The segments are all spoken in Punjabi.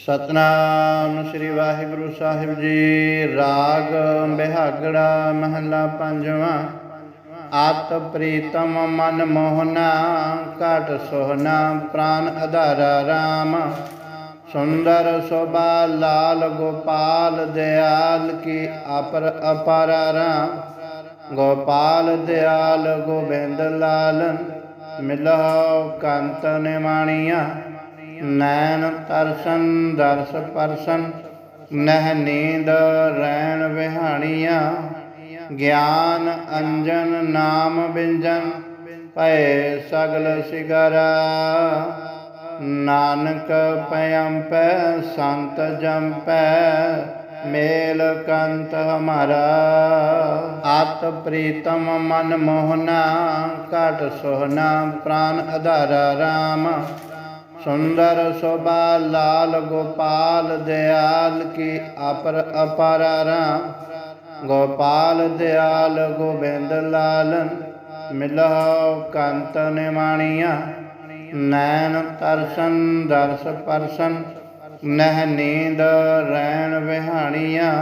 ਸਤਨਾਮ ਸ੍ਰੀ ਵਾਹਿਗੁਰੂ ਸਾਹਿਬ ਜੀ। ਰਾਗ ਬਿਹਾਗੜਾ ਮਹੱਲਾ ਪੰਜਵਾਂ। ਆਤ ਪ੍ਰੀਤਮ ਮਨ ਮੋਹਨਾ, ਘਟ ਸੋਹਨਾ, ਪ੍ਰਾਨ ਅਧਾਰਾ RAM ਸੁੰਦਰ ਸ਼ੋਭਾ ਲਾਲ ਗੋਪਾਲ ਦਿਆਲ ਕੀ ਅਪਰ ਅਪਾਰਾ RAM ਗੋਪਾਲ ਦਿਆਲ ਗੋਬਿੰਦ ਲਾਲਨ ਮਿਲਹੁ ਕੰਤ ਨਿਮਾਣੀਆਂ। ਨੈਣ ਤਰਸਨ, ਦਰਸ ਪਰਸਨ, ਨਹਿ ਨੀਂਦ ਰੈਣ ਵਿਹਾਣੀਆਂ, ਗਿਆਨ ਅੰਜਨ ਨਾਮ ਬਿੰਜਨ, ਭਏ ਸਗਲ ਸਿਗਰਾ। ਨਾਨਕ ਪਇੰਪੈ ਸੰਤ ਜੰਪੈ, ਮੇਲ ਕੰਤ ਹਮਾਰਾ। ਆਤ ਪ੍ਰੀਤਮ ਮਨ ਮੋਹਨਾ, ਘਟ ਸੋਹਨਾ, ਪ੍ਰਾਨ ਅਧਾਰਾ RAM ਸੁੰਦਰ ਸ਼ੋਭਾ ਲਾਲ ਗੋਪਾਲ ਦਿਆਲ ਕੀ ਅਪਰ ਅਪਾਰਾ RAM ਗੋਪਾਲ ਦਿਆਲ ਗੋਬਿੰਦ ਲਾਲਨ ਮਿਲਹੁ ਕੰਤ ਨਿਮਾਣੀਆਂ। ਨੈਣ ਤਰਸਨ ਦਰਸ ਪਰਸਨ, ਨਹਿ ਨੀਂਦ ਰੈਣ ਵਿਹਾਣੀਆਂ।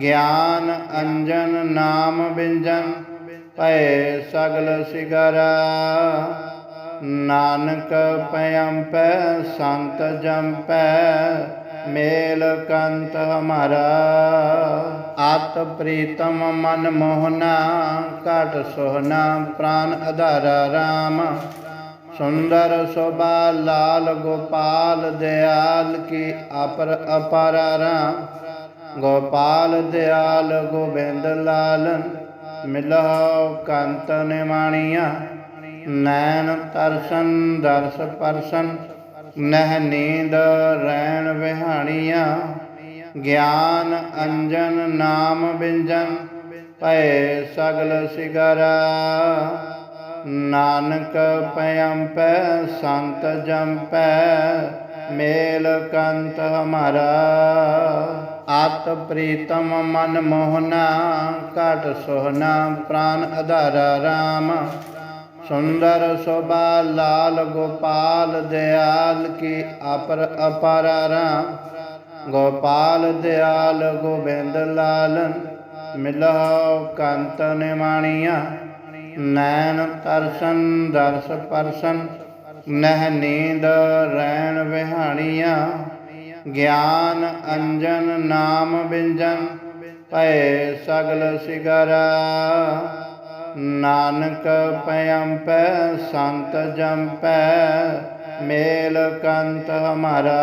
ਗਿਆਨ ਅੰਜਨ ਨਾਮ ਬਿੰਜਨ, ਭਏ ਸਗਲ ਸਿਗਰਾ। ਨਾਨਕ ਪਇੰਪੈ ਸੰਤ ਜੰਪੈ, ਮੇਲ ਕੰਤ ਹਮਾਰਾ। ਆਤ ਪ੍ਰੀਤਮ ਮਨ ਮੋਹਨਾ, ਘਟ ਸੋਹਨਾ, ਪ੍ਰਾਨ ਅਧਾਰਾ RAM ਸੁੰਦਰ ਸ਼ੋਭਾ ਲਾਲ ਗੋਪਾਲ, ਦਿਆਲ ਕੀ ਅਪਰ ਅਪਾਰਾ RAM ਗੋਪਾਲ, ਦਿਆਲ, ਗੋਬਿੰਦ ਲਾਲਨ, ਮਿਲਹੁ ਕੰਤ ਨਿਮਾਣੀਆਂ। ਨੈਣ ਤਰਸਨ, ਦਰਸ ਪਰਸਨ, ਨਹਿ ਨੀਂਦ ਰੈਣ ਵਿਹਾਣੀਆਂ, ਗਿਆਨ ਅੰਜਨ ਨਾਮ ਬਿੰਜਨ ਪਏ ਸਗਲ ਸਿਗਰਾ। ਨਾਨਕ ਪਇੰਪੈ ਸੰਤ ਜੰਪੈ, ਮੇਲ ਕੰਤ ਹਮਾਰਾ ਆਤ ਪ੍ਰੀਤਮ ਮਨ ਮੋਹਨਾ, ਘਟ ਸੋਹਨਾ, ਪ੍ਰਾਨ ਅਧਾਰਾ RAM ਸੁੰਦਰ ਸ਼ੋਭਾ ਲਾਲ ਗੋਪਾਲ ਦਿਆਲ ਕੀ ਅਪਰ ਅਪਾਰਾ RAM ਗੋਪਾਲ ਦਿਆਲ ਗੋਬਿੰਦ ਲਾਲਨ ਮਿਲਹੁ ਕੰਤ ਨਿਮਾਣੀਆਂ। ਨੈਣ ਤਰਸਨ ਦਰਸ ਪਰਸਨ, ਨਹਿ ਨੀਂਦ ਰੈਣ ਵਿਹਾਣੀਆਂ। ਗਿਆਨ ਅੰਜਨ ਨਾਮ ਬਿੰਜਨ, ਭਏ ਸਗਲ ਸਿਗਰਾ। ਨਾਨਕ ਪਇੰਪੈ ਸੰਤ ਜੰਪੈ, ਮੇਲ ਕੰਤ ਹਮਾਰਾ।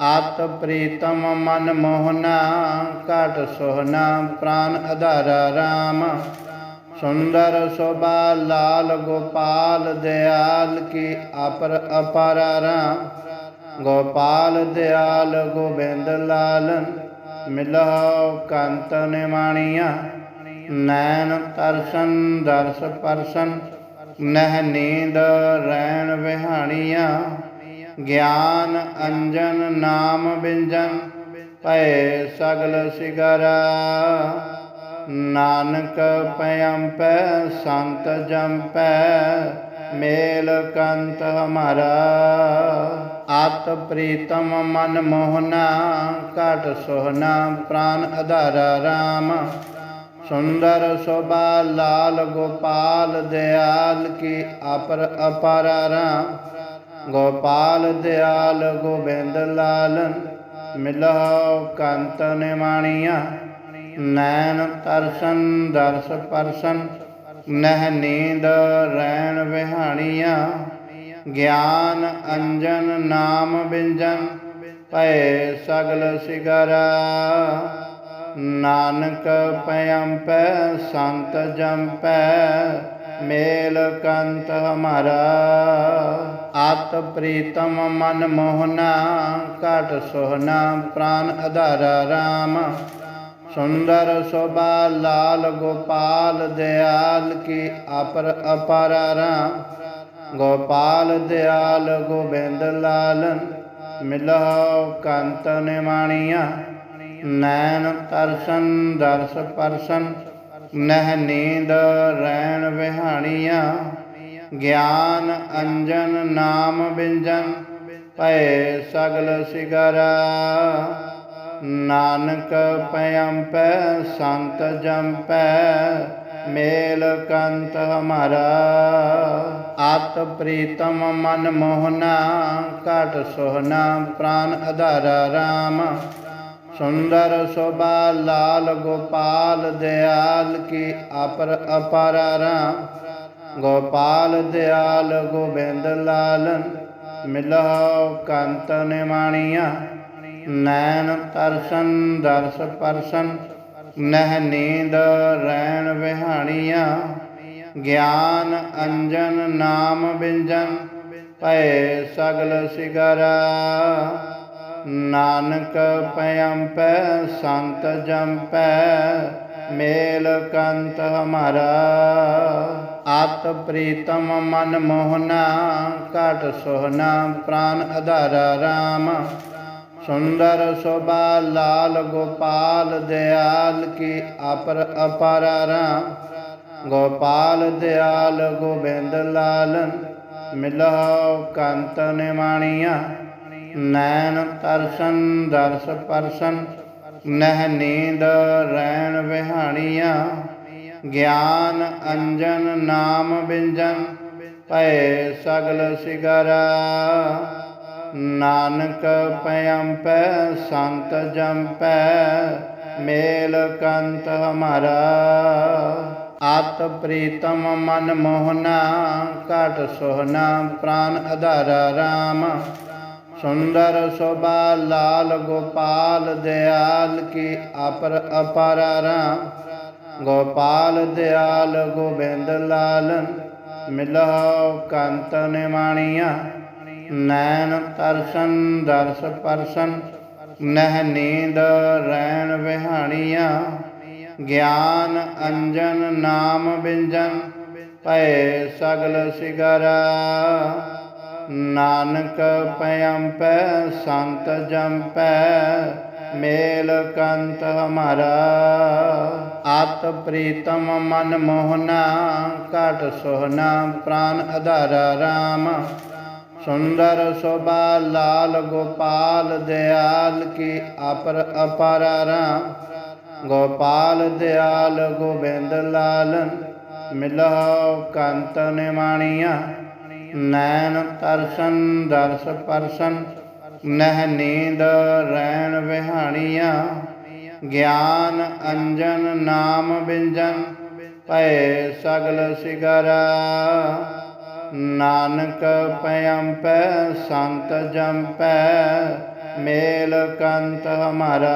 ਆਤ ਪ੍ਰੀਤਮ ਮਨ ਮੋਹਨਾ, ਘਟ ਸੋਹਨਾ, ਪ੍ਰਾਨ ਅਧਾਰਾ RAM ਸੁੰਦਰ ਸ਼ੋਭਾ ਲਾਲ ਗੋਪਾਲ, ਦਿਆਲ ਕੀ ਅਪਰ ਅਪਾਰ RAM ਗੋਪਾਲ, ਦਿਆਲ, ਗੋਬਿੰਦ ਲਾਲਨ ਮਿਲਹੁ ਕੰਤ ਨਿਮਾਣੀਆਂ। ਨੈਣ ਤਰਸਨ, ਦਰਸ ਪਰਸਨ, ਨਹਿ ਨੀਂਦ ਰੈਣ ਵਿਹਾਣੀਆਂ, ਗਿਆਨ ਅੰਜਨ ਨਾਮ ਬਿੰਜਨ ਪਏ ਸਗਲ ਸਿਗਰਾ। ਨਾਨਕ ਪਇੰਪੈ ਸੰਤ ਜੰਪੈ, ਮੇਲ ਕੰਤ ਹਮਾਰਾ। ਆਤ ਪ੍ਰੀਤਮ ਮਨ ਮੋਹਨਾ, ਘਟ ਸੋਹਨਾ, ਪ੍ਰਾਨ ਅਧਾਰਾ RAM ਸੁੰਦਰ ਸ਼ੋਭਾ ਲਾਲ ਗੋਪਾਲ ਦਿਆਲ ਕੀ ਅਪਰ ਅਪਾਰਾ RAM ਗੋਪਾਲ ਦਿਆਲ ਗੋਬਿੰਦ ਲਾਲਨ ਮਿਲਹੁ ਕੰਤ ਨਿਮਾਣੀਆਂ। ਨੈਣ ਤਰਸਨ ਦਰਸ ਪਰਸਨ, ਨਹਿ ਨੀਂਦ ਰੈਣ ਵਿਹਾਣੀਆਂ। ਗਿਆਨ ਅੰਜਨ ਨਾਮ ਬਿੰਜਨ, ਭਏ ਸਗਲ ਸਿਗਰਾ। ਨਾਨਕ ਪਇੰਪੈ ਸੰਤ ਜੰਪੈ, ਮੇਲ ਕੰਤ ਹਮਾਰਾ। ਆਤ ਪ੍ਰੀਤਮ ਮਨ ਮੋਹਨਾ, ਘਟ ਸੋਹਨਾ ਪ੍ਰਾਨ ਅਧਾਰਾ RAM ਸੁੰਦਰ ਸ਼ੋਭਾ ਲਾਲ ਗੋਪਾਲ ਦਿਆਲ ਕੀ ਅਪਰ ਅਪਾਰਾ RAM ਗੋਪਾਲ ਦਿਆਲ ਗੋਬਿੰਦ ਲਾਲਨ, ਮਿਲਹੁ ਕੰਤ ਨਿਮਾਣੀਆਂ। ਨੈਣ ਤਰਸਨ, ਦਰਸ ਪਰਸਨ, ਨਹਿ ਨੀਂਦ ਰੈਣ ਵਿਹਾਣੀਆਂ, ਗਿਆਨ ਅੰਜਨ ਨਾਮ ਬਿੰਜਨ, ਭਏ ਸਗਲ ਸਿਗਰਾ। ਨਾਨਕ ਪਇੰਪੈ ਸੰਤ ਜੰਪੈ, ਮੇਲ ਕੰਤ ਹਮਾਰਾ। ਆਤ ਪ੍ਰੀਤਮ ਮਨ ਮੋਹਨਾ, ਘਟ ਸੋਹਨਾ, ਪ੍ਰਾਨ ਅਧਾਰਾ RAM ਸੁੰਦਰ ਸ਼ੋਭਾ ਲਾਲ ਗੋਪਾਲ ਦਿਆਲ ਕੀ ਅਪਰ ਅਪਾਰਾ ਰਾਮ ਗੋਪਾਲ ਦਿਆਲ ਗੋਬਿੰਦ ਲਾਲਨ ਮਿਲਹੁ ਕੰਤ ਨਿਮਾਣੀਆਂ। ਨੈਣ ਤਰਸਨ ਦਰਸ ਪਰਸਨ, ਨਹਿ ਨੀਂਦ ਰੈਣ ਵਿਹਾਣੀਆਂ। ਗਿਆਨ ਅੰਜਨ ਨਾਮ ਬਿੰਜਨ, ਭਏ ਸਗਲ ਸਿਗਰਾ। ਨਾਨਕ ਪਇੰਪੈ ਸੰਤ ਜੰਪੈ, ਮੇਲ ਕੰਤ ਹਮਾਰਾ। ਆਤ ਪ੍ਰੀਤਮ ਮਨ ਮੋਹਨਾ, ਘਟ ਸੋਹਨਾ ਪ੍ਰਾਨ ਅਧਾਰਾ RAM ਸੁੰਦਰ ਸ਼ੋਭਾ ਲਾਲ ਗੋਪਾਲ ਦਿਆਲ ਕੀ ਅਪਰ ਅਪਾਰਾ ਰਾਮ। ਗੋਪਾਲ ਦਿਆਲ ਗੋਬਿੰਦ ਲਾਲਨ, ਮਿਲਹੁ ਕੰਤ ਨਿਮਾਣੀਆਂ। ਨੈਣ ਤਰਸਨ, ਦਰਸ ਪਰਸਨ, ਨਹਿ ਨੀਂਦ ਰੈਣ ਵਿਹਾਣੀਆਂ, ਗਿਆਨ ਅੰਜਨ ਨਾਮ ਬਿੰਜਨ, ਭਏ ਸਗਲ ਸਿਗਰਾ। ਨਾਨਕ ਪਇੰਪੈ ਸੰਤ ਜੰਪੈ, ਮੇਲ ਕੰਤ ਹਮਾਰਾ। ਆਤ ਪ੍ਰੀਤਮ ਮਨ ਮੋਹਨਾ, ਘਟ ਸੋਹਨਾ, ਪ੍ਰਾਨ ਅਧਾਰਾ RAM ਸੁੰਦਰ ਸ਼ੋਭਾ ਲਾਲ ਗੋਪਾਲ ਦਿਆਲ ਕੀ ਅਪਰ ਅਪਾਰਾ ਰਾਮ ਗੋਪਾਲ ਦਿਆਲ ਗੋਬਿੰਦ ਲਾਲਨ ਮਿਲਹੁ ਕੰਤ ਨਿਮਾਣੀਆਂ। ਨੈਣ ਤਰਸਨ ਦਰਸ ਪਰਸਨ, ਨਹਿ ਨੀਂਦ ਰੈਣ ਵਿਹਾਣੀਆਂ। ਗਿਆਨ ਅੰਜਨ ਨਾਮ ਬਿੰਜਨ, ਭਏ ਸਗਲ ਸਿਗਰਾ। ਨਾਨਕ ਪਇੰਪੈ ਸੰਤ ਜੰਪੈ, ਮੇਲ ਕੰਤ ਹਮਾਰਾ। ਆਤ ਪ੍ਰੀਤਮ ਮਨ ਮੋਹਨਾ, ਘਟ ਸੋਹਨਾ ਪ੍ਰਾਨ ਅਧਾਰਾ RAM ਸੁੰਦਰ ਸ਼ੋਭਾ ਲਾਲ ਗੋਪਾਲ ਦਿਆਲ ਕੀ ਅਪਰ ਅਪਾਰਾ ਰਾਮ। ਗੋਪਾਲ ਦਿਆਲ ਗੋਬਿੰਦ ਲਾਲਨ, ਮਿਲਹੁ ਕੰਤ ਨਿਮਾਣੀਆਂ। ਨੈਣ ਤਰਸਨ, ਦਰਸ ਪਰਸਨ, ਨਹਿ ਨੀਂਦ ਰੈਣ ਵਿਹਾਣੀਆਂ, ਗਿਆਨ ਅੰਜਨ ਨਾਮ ਬਿੰਜਨ, ਭਏ ਸਗਲ ਸਿਗਰਾ। ਨਾਨਕ ਪਇੰਪੈ ਸੰਤ ਜੰਪੈ, ਮੇਲ ਕੰਤ ਹਮਾਰਾ।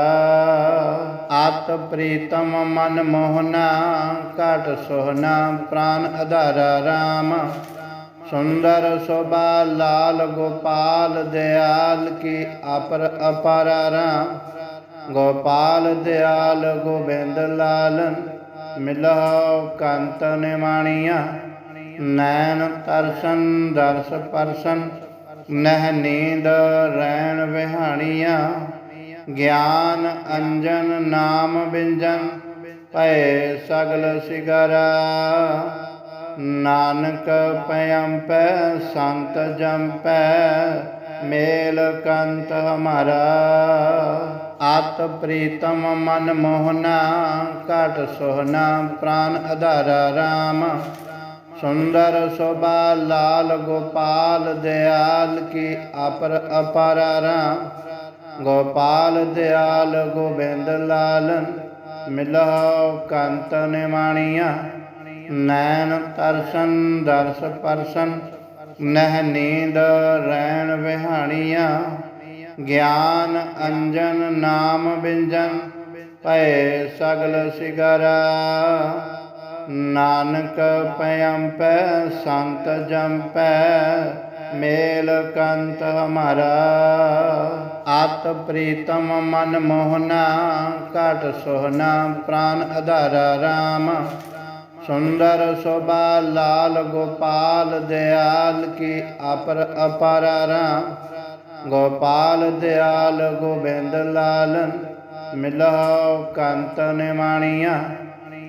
ਆਤ ਪ੍ਰੀਤਮ ਮਨ ਮੋਹਨਾ, ਘਟ ਸੋਹਨਾ, ਪ੍ਰਾਨ ਅਧਾਰਾ RAM ਸੁੰਦਰ ਸ਼ੋਭਾ ਲਾਲ ਗੋਪਾਲ ਦਿਆਲ ਕੀ ਅਪਰ ਅਪਾਰਾ ਰਾਮ ਗੋਪਾਲ ਦਿਆਲ ਗੋਬਿੰਦ ਲਾਲਨ ਮਿਲਹੁ ਕੰਤ ਨਿਮਾਣੀਆਂ। ਨੈਣ ਤਰਸਨ ਦਰਸ ਪਰਸਨ ਨਹਿ ਨੀਂਦ ਰੈਣ ਵਿਹਾਣੀਆਂ। ਗਿਆਨ ਅੰਜਨ ਨਾਮ ਬਿੰਜਨ ਭਏ ਸਗਲ ਸਿਗਰਾ। ਨਾਨਕ ਪਇੰਪੈ ਸੰਤ ਜੰਪੈ, ਮੇਲ ਕੰਤ ਹਮਾਰਾ। ਆਤ ਪ੍ਰੀਤਮ ਮਨ ਮੋਹਨਾ, ਘਟ ਸੋਹਨਾ ਪ੍ਰਾਨ ਅਧਾਰਾ RAM ਸੁੰਦਰ ਸ਼ੋਭਾ ਲਾਲ ਗੋਪਾਲ ਦਿਆਲ ਕੀ ਅਪਰ ਅਪਾਰਾ ਰਾਮ। ਗੋਪਾਲ ਦਿਆਲ ਗੋਬਿੰਦ ਲਾਲਨ ਮਿਲਹੁ ਕੰਤ ਨਿਮਾਣੀਆਂ। ਨੈਣ ਤਰਸਨ, ਦਰਸ ਪਰਸਨ, ਨਹਿ ਨੀਂਦ ਰੈਣ ਵਿਹਾਣੀਆਂ, ਗਿਆਨ ਅੰਜਨ ਨਾਮ ਬਿੰਜਨ, ਭਏ ਸਗਲ ਸਿਗਰਾ। ਨਾਨਕ ਪਇੰਪੈ ਸੰਤ ਜੰਪੈ, ਮੇਲ ਕੰਤ ਹਮਾਰਾ। ਆਤ ਪ੍ਰੀਤਮ ਮਨ ਮੋਹਨਾ, ਘਟ ਸੋਹਨਾ, ਪ੍ਰਾਨ ਅਧਾਰਾ RAM ਸੁੰਦਰ ਸ਼ੋਭਾ ਲਾਲ ਗੋਪਾਲ ਦਿਆਲ ਕੀ ਅਪਰ ਅਪਾਰਾ ਰਾਮ ਗੋਪਾਲ ਦਿਆਲ ਗੋਬਿੰਦ ਲਾਲਨ ਮਿਲਹੁ ਕੰਤ ਨਿਮਾਣੀਆਂ।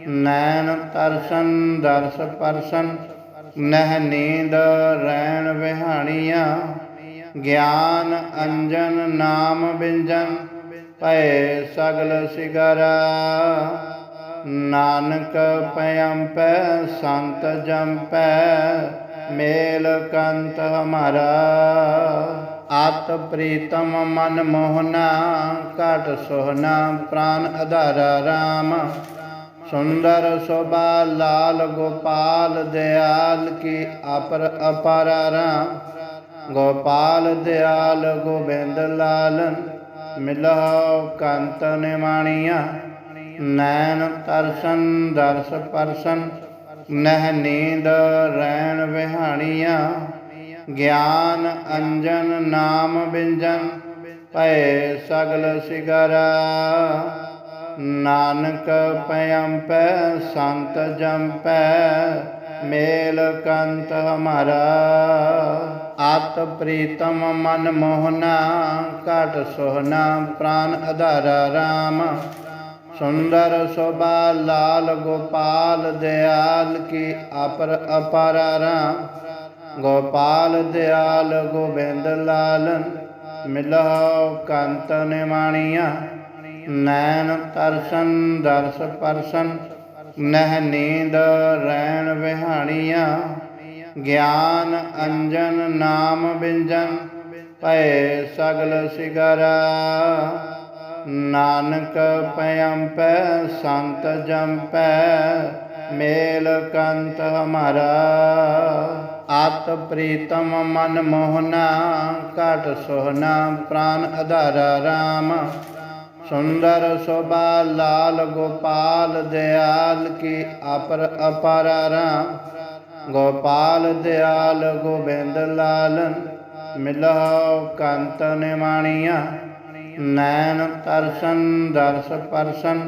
ਨੈਣ ਤਰਸਨ ਦਰਸ ਪਰਸਨ, ਨਹਿ ਨੀਂਦ ਰੈਣ ਵਿਹਾਣੀਆਂ। ਗਿਆਨ ਅੰਜਨ ਨਾਮ ਬਿੰਜਨ ਭੈ ਸਗਲ ਸਿਗਰਾ। ਨਾਨਕ ਪਇੰਪੈ ਸੰਤ ਜੰਪੈ, ਮੇਲ ਕੰਤ ਹਮਾਰਾ। ਆਤ ਪ੍ਰੀਤਮ ਮਨ ਮੋਹਨਾ, ਘਟ ਸੋਹਨਾ ਪ੍ਰਾਨ ਅਧਾਰਾ ਰਾਮ। ਸੁੰਦਰ ਸ਼ੋਭਾ ਲਾਲ ਗੋਪਾਲ ਦਿਆਲ ਕੀ ਅਪਰ ਅਪਾਰ ਰਾਮ। ਗੋਪਾਲ ਦਿਆਲ ਗੋਬਿੰਦ ਲਾਲਨ, ਮਿਲਹੁ ਕੰਤ ਨਿਮਾਣੀਆਂ। ਨੈਣ ਤਰਸਨ, ਦਰਸ ਪਰਸਨ, ਨਹਿ ਨੀਂਦ ਰੈਣ ਵਿਹਾਣੀਆਂ, ਗਿਆਨ ਅੰਜਨ ਨਾਮ ਬਿੰਜਨ ਭੈ ਸਗਲ ਸਿਗਰਾ। ਨਾਨਕ ਪਇੰਪੈ ਸੰਤ ਜੰਪੈ, ਮੇਲ ਕੰਤ ਹਮਾਰਾ। ਆਤ ਪ੍ਰੀਤਮ ਮਨ ਮੋਹਨਾ, ਘਟ ਸੋਹਨਾ, ਪ੍ਰਾਨ ਅਧਾਰਾ ਰਾਮ। ਸੁੰਦਰ ਸ਼ੋਭਾ ਲਾਲ ਗੋਪਾਲ ਦਿਆਲ ਕੀ ਅਪਰ ਅਪਾਰਾ ਰਾਮ ਗੋਪਾਲ ਦਿਆਲ ਗੋਬਿੰਦ ਲਾਲਨ ਮਿਲਹੁ ਕੰਤ ਨਿਮਾਣੀਆਂ। ਨੈਣ ਤਰਸਨ ਦਰਸ ਪਰਸਨ, ਨਹਿ ਨੀਂਦ ਰੈਣ ਵਿਹਾਣੀਆਂ। ਗਿਆਨ ਅੰਜਨ ਨਾਮ ਬਿੰਜਨ ਭੈ ਸਗਲ ਸਿਗਰਾ। ਨਾਨਕ ਪਇੰਪੈ ਸੰਤ ਜੰਪੈ, ਮੇਲ ਕੰਤ ਹਮਾਰਾ। ਆਤ ਪ੍ਰੀਤਮ ਮਨ ਮੋਹਨਾ, ਘਟ ਸੋਹਨਾ ਪ੍ਰਾਨ ਅਧਾਰਾ ਰਾਮ। ਸੁੰਦਰ ਸ਼ੋਭਾ ਲਾਲ ਗੋਪਾਲ ਦਿਆਲ ਕੀ ਅਪਰ ਅਪਾਰਾ ਰਾਮ। ਗੋਪਾਲ ਦਿਆਲ ਗੋਬਿੰਦ ਲਾਲਨ, ਮਿਲਹੁ ਕੰਤ ਨਿਮਾਣੀਆਂ। ਨੈਣ ਤਰਸਨ, ਦਰਸ ਪਰਸਨ,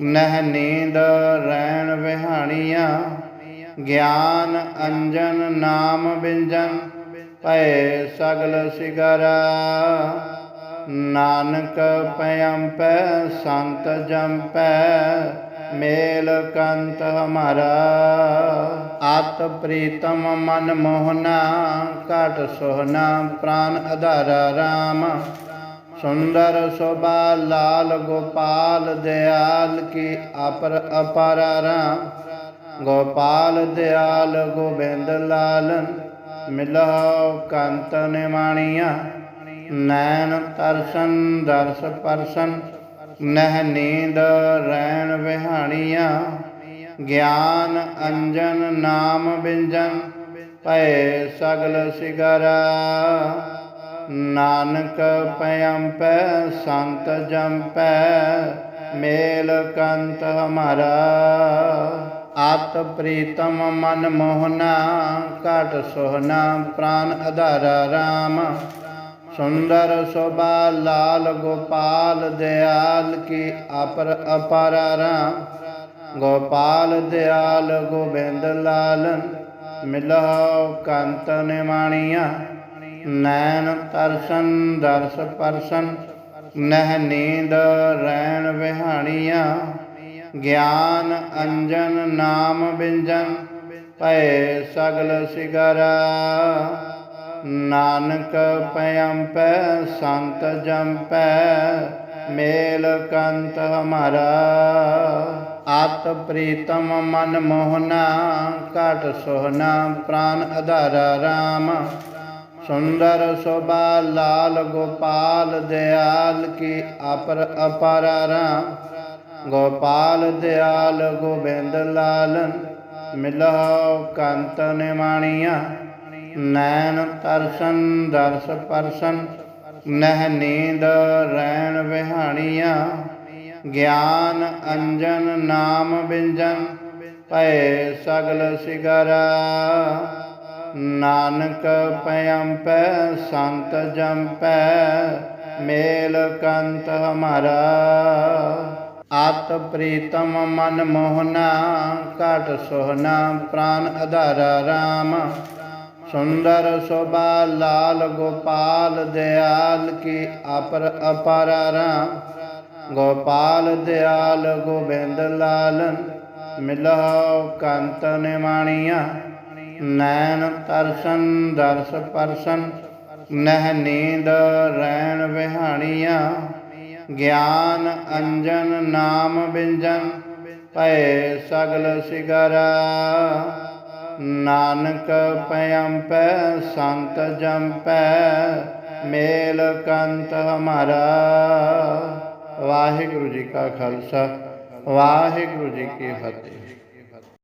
ਨਹਿ ਨੀਂਦ ਰੈਣ ਵਿਹਾਣੀਆਂ, ਗਿਆਨ ਅੰਜਨ ਨਾਮ ਬਿੰਜਨ ਭੈ ਸਗਲ ਸਿਗਰਾ। ਨਾਨਕ ਪਇੰਪੈ ਸੰਤ ਜੰਪੈ, ਮੇਲ ਕੰਤ ਹਮਾਰਾ। ਆਤ ਪ੍ਰੀਤਮ ਮਨ ਮੋਹਨਾ, ਘਟ ਸੋਹਨਾ, ਪ੍ਰਾਨ ਅਧਾਰਾ ਰਾਮ। ਸੁੰਦਰ ਸ਼ੋਭਾ ਲਾਲ ਗੋਪਾਲ ਦਿਆਲ ਕੀ ਅਪਰ ਅਪਾਰਾ ਰਾਮ ਗੋਪਾਲ ਦਿਆਲ ਗੋਬਿੰਦ ਲਾਲਨ ਮਿਲਹੁ ਕੰਤ ਨਿਮਾਣੀਆਂ। ਨੈਣ ਤਰਸਨ ਦਰਸ ਪਰਸਨ ਨਹਿ ਨੀਂਦ ਰੈਣ ਵਿਹਾਣੀਆਂ। ਗਿਆਨ ਅੰਜਨ ਨਾਮ ਬਿੰਜਨ ਭੈ ਸਗਲ ਸਿਗਰਾ। ਨਾਨਕ ਪਇੰਪੈ ਸੰਤ ਜੰਪੈ, ਮੇਲ ਕੰਤ ਹਮਾਰਾ। ਆਤ ਪ੍ਰੀਤਮ ਮਨ ਮੋਹਨਾ, ਘਟ ਸੋਹਨਾ, ਪ੍ਰਾਨ ਅਧਾਰਾ ਰਾਮ। ਸੁੰਦਰ ਸ਼ੋਭਾ ਲਾਲ ਗੋਪਾਲ, ਦਿਆਲ ਕੀ ਅਪਰ ਅਪਾਰ ਰਾਮ। ਗੋਪਾਲ, ਦਿਆਲ, ਗੋਬਿੰਦ ਲਾਲਨ, ਮਿਲਹੁ ਕੰਤ ਨਿਮਾਣੀਆਂ। ਨੈਣ ਤਰਸਨ, ਦਰਸ ਪਰਸਨ, ਨਹਿ ਨੀਂਦ ਰੈਣ ਵਿਹਾਣੀਆਂ, ਗਿਆਨ ਅੰਜਨ ਨਾਮ ਬਿੰਜਨ ਪਏ ਸਗਲ ਸਿਗਰਾ। ਨਾਨਕ ਪਇੰਪੈ ਸੰਤ ਜੰਪੈ, ਮੇਲ ਕੰਤ ਹਮਾਰਾ। ਆਤ ਪ੍ਰੀਤਮ ਮਨ ਮੋਹਨਾ, ਘਟ ਸੋਹਨਾ, ਪ੍ਰਾਨ ਅਧਾਰਾ ਰਾਮ। ਸੁੰਦਰ ਸ਼ੋਭਾ ਲਾਲ ਗੋਪਾਲ ਦਿਆਲ ਕੀ ਅਪਰ ਅਪਾਰਾ ਰਾਮ ਗੋਪਾਲ ਦਿਆਲ ਗੋਬਿੰਦ ਲਾਲਨ ਮਿਲਹੁ ਕੰਤ ਨਿਮਾਣੀਆਂ। ਨੈਣ ਤਰਸਨ ਦਰਸ ਪਰਸਨ, ਨਹਿ ਨੀਂਦ ਰੈਣ ਵਿਹਾਣੀਆਂ। ਗਿਆਨ ਅੰਜਨ ਨਾਮ ਬਿੰਜਨ ਭੈ ਸਗਲ ਸਿਗਰਾ। ਨਾਨਕ ਪਇੰਪੈ ਸੰਤ ਜੰਪੈ, ਮੇਲ ਕੰਤ ਹਮਾਰਾ। ਆਤ ਪ੍ਰੀਤਮ ਮਨ ਮੋਹਨਾ, ਘਟ ਸੋਹਨਾ ਪ੍ਰਾਨ ਅਧਾਰਾ ਰਾਮ। ਸੁੰਦਰ ਸ਼ੋਭਾ ਲਾਲ ਗੋਪਾਲ ਦਿਆਲ ਕੀ ਅਪਰ ਅਪਾਰ ਰਾਮ। ਗੋਪਾਲ ਦਿਆਲ ਗੋਬਿੰਦ ਲਾਲਨ, ਮਿਲਹੁ ਕੰਤ ਨਿਮਾਣੀਆਂ। ਨੈਣ ਤਰਸਨ, ਦਰਸ ਪਰਸਨ, ਨਹਿ ਨੀਂਦ ਰੈਣ ਵਿਹਾਣੀਆਂ, ਗਿਆਨ ਅੰਜਨ ਨਾਮ ਬਿੰਜਨ, ਭਏ ਸਗਲ ਸਿਗਰਾ। ਨਾਨਕ ਪਇੰਪੈ ਸੰਤ ਜੰਪੈ, ਮੇਲ ਕੰਤ ਹਮਾਰਾ। ਵਾਹਿਗੁਰੂ ਜੀ ਕਾ ਖਾਲਸਾ, ਵਾਹਿਗੁਰੂ ਜੀ ਕੀ ਫਤਿਹ।